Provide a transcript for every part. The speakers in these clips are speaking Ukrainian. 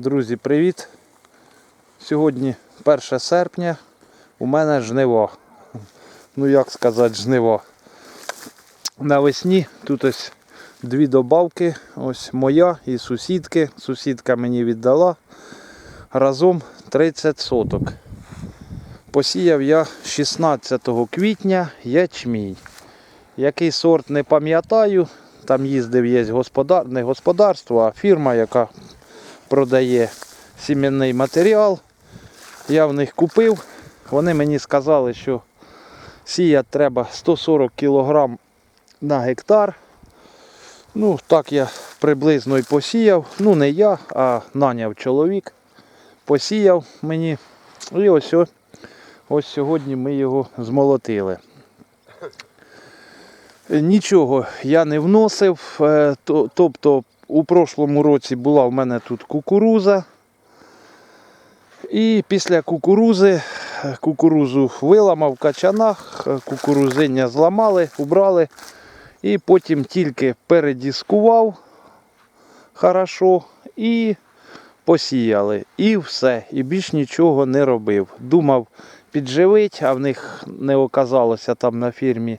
Друзі, привіт! Сьогодні 1 серпня. У мене жниво. Ну як сказати жниво. Навесні тут ось дві добавки. Ось моя і сусідки. Сусідка мені віддала. Разом 30 соток. Посіяв я 16 квітня ячмінь. Який сорт не пам'ятаю. Там їздив є господар... не господарство, а фірма, яка продає сім'яний матеріал. Я в них купив. Вони мені сказали, що сіяти треба 140 кг на гектар. Ну, так я приблизно і посіяв. Ну, не я, а наняв чоловік. Посіяв мені. І ось, ось сьогодні ми його змолотили. Нічого я не вносив. е, Тобто у прошлому році була в мене тут кукуруза. І після кукурузи е, кукурузу виламав в качанах, е, кукурузиння зламали, убрали. І потім тільки передіскував хорошо і посіяли. І все. І більш нічого не робив. Думав підживить, а в них не оказалося там на фірмі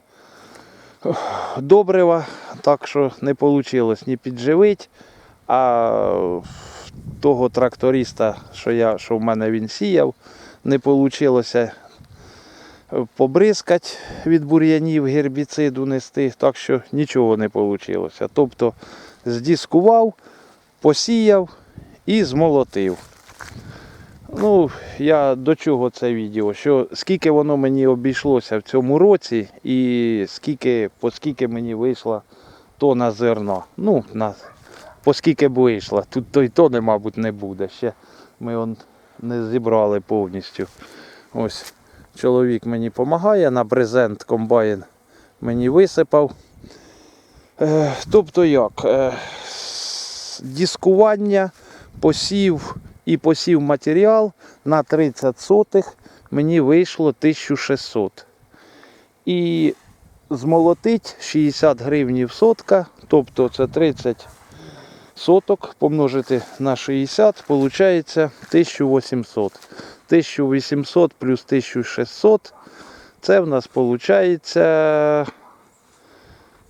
добрива, так що не вийшло ні підживити, а того тракториста, що, я, що в мене він сіяв, не вийшло побризкати від бур'янів гербіциду нести, так що нічого не вийшло. Тобто здіскував, посіяв і змолотив. Ну, я до чого це відео? Що скільки воно мені обійшлося в цьому році, і скільки, по скільки мені вийшла тона зерна. Ну, на, по скільки б вийшла. Тут то й тони, мабуть, не буде. Ще ми он не зібрали повністю. Ось чоловік мені допомагає, на брезент комбайн мені висипав. Е, тобто як? Е, дискування, посів і посів матеріал на 30 сотих мені вийшло 1600. І змолотить 60 гривнів сотка, тобто це 30 соток помножити на 60, виходить 1800. 1800 плюс 1600, це в нас виходить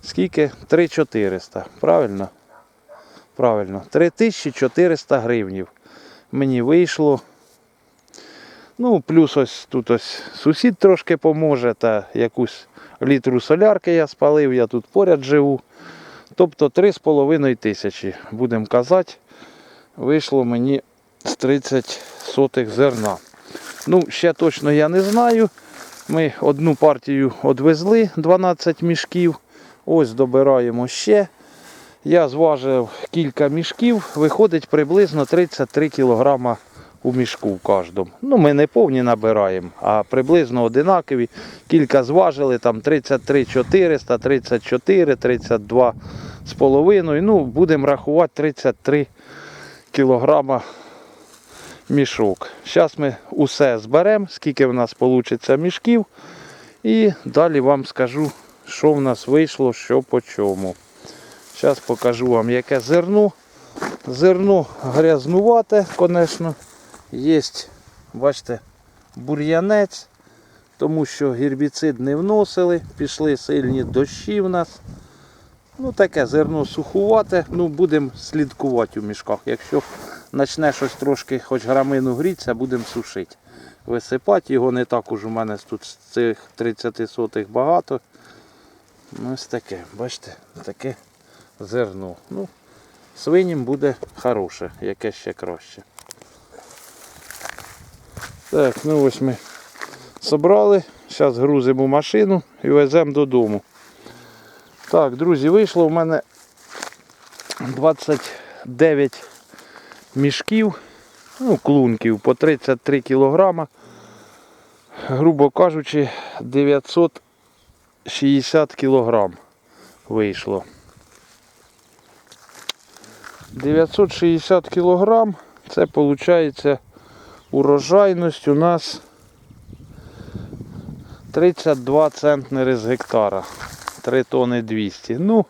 скільки? 3400, правильно? Правильно, 3400 гривнів мені вийшло. Ну, плюс ось тут ось сусід трошки поможе, та якусь літру солярки я спалив, я тут поряд живу. Тобто 3,5 тисячі, будемо казати, вийшло мені з 30 сотих зерна. Ну, ще точно я не знаю. Ми одну партію відвезли 12 мішків. Ось добираємо ще. Я зважив кілька мішків, виходить приблизно 33 кг у мішку в кожному. Ну, ми не повні набираємо, а приблизно одинакові. Кілька зважили, там 33 400, 34, 32 з половиною. Ну, будемо рахувати 33 кг мішок. Зараз ми усе зберемо, скільки в нас вийде мішків. І далі вам скажу, що в нас вийшло, що по чому. Зараз покажу вам, яке зерно. Зерно грязнувате, звісно. Є, бачите, бур'янець, тому що гербіцид не вносили, пішли сильні дощі в нас. Ну таке зерно сухувате, ну будемо слідкувати у мішках. Якщо почне щось трошки, хоч грамину грітися, будемо сушити. Висипати його не так уж у мене тут з цих 30 сотих багато. Ну, Ось таке, бачите, таке зерно. Ну, свинім буде хороше, яке ще краще. Так, ну ось ми собрали. Зараз грузимо машину і веземо додому. Так, друзі, вийшло в мене 29 мішків, ну, клунків по 33 кілограма. Грубо кажучи, 960 кілограм вийшло. 960 кілограм, це виходить урожайність у нас 32 центнери з гектара. 3 тони 200. Ну,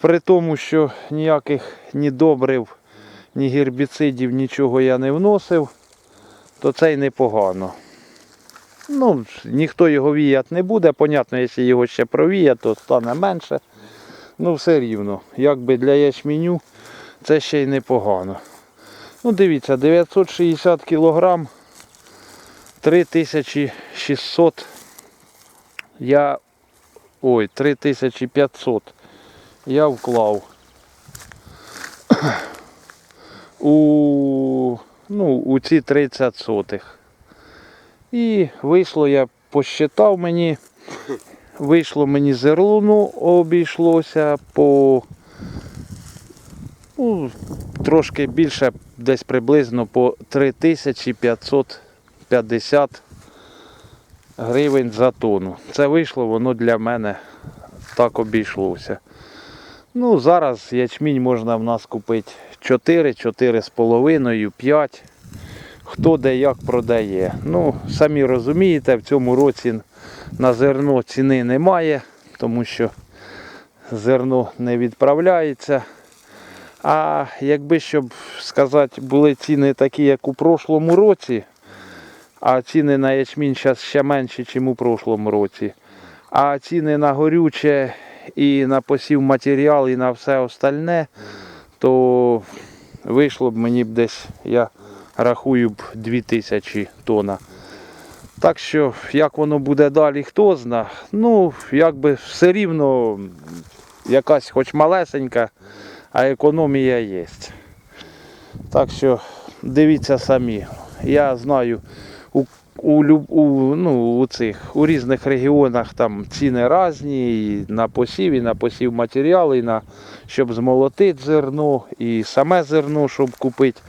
при тому, що ніяких ні добрив, ні гербіцидів, нічого я не вносив, то це й непогано. Ну, ніхто його віяти не буде. Понятно, якщо його ще провіє, то стане менше. Ну, все рівно. Якби для ячменю це ще й непогано. Ну, дивіться, 960 кг, 3600. Я. Ой, 3500 я вклав. У, ну, у ці 30 сотих. І вийшло, я посчитав мені, вийшло мені зерлуну, обійшлося по ну, трошки більше, десь приблизно по 3550 гривень за тонну. Це вийшло, воно для мене так обійшлося. Ну, зараз ячмінь можна в нас купити 4, 4,5, 5 хто де як продає. Ну, самі розумієте, в цьому році на зерно ціни немає, тому що зерно не відправляється. А якби, щоб сказати, були ціни такі, як у прошлому році, а ціни на ячмінь зараз ще менші, ніж у прошлому році. А ціни на горюче і на посів матеріал, і на все остальне, то вийшло б мені б десь, я рахую б 2000 тонн. Так що, як воно буде далі, хто зна. Ну, якби все рівно якась хоч малесенька, а економія є. Так що дивіться самі. Я знаю, у, у, у, ну, у, цих, у різних регіонах там ціни різні, і на посів, і на посів матеріали, і на щоб змолотити зерно, і саме зерно, щоб купити.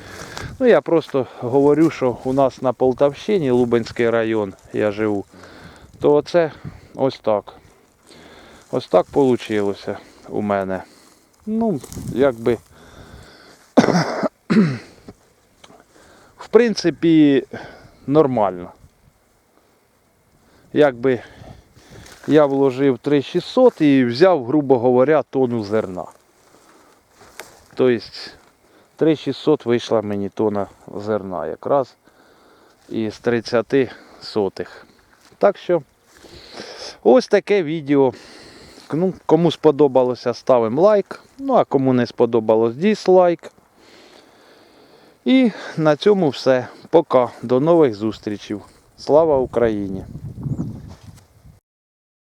Ну, я просто говорю, що у нас на Полтавщині, Лубенський район, я живу, то оце ось так. Ось так вийшло у мене. Ну, якби. В принципі, нормально. Якби я вложив 3600 і взяв, грубо говоря, тонну зерна. Тобто 3600 вийшла мені тонна зерна якраз із 30 сотих. Так що ось таке відео. Ну, кому сподобалося, ставимо лайк. Ну а кому не сподобалось, дізлайк. І на цьому все. Пока. До нових зустрічей. Слава Україні!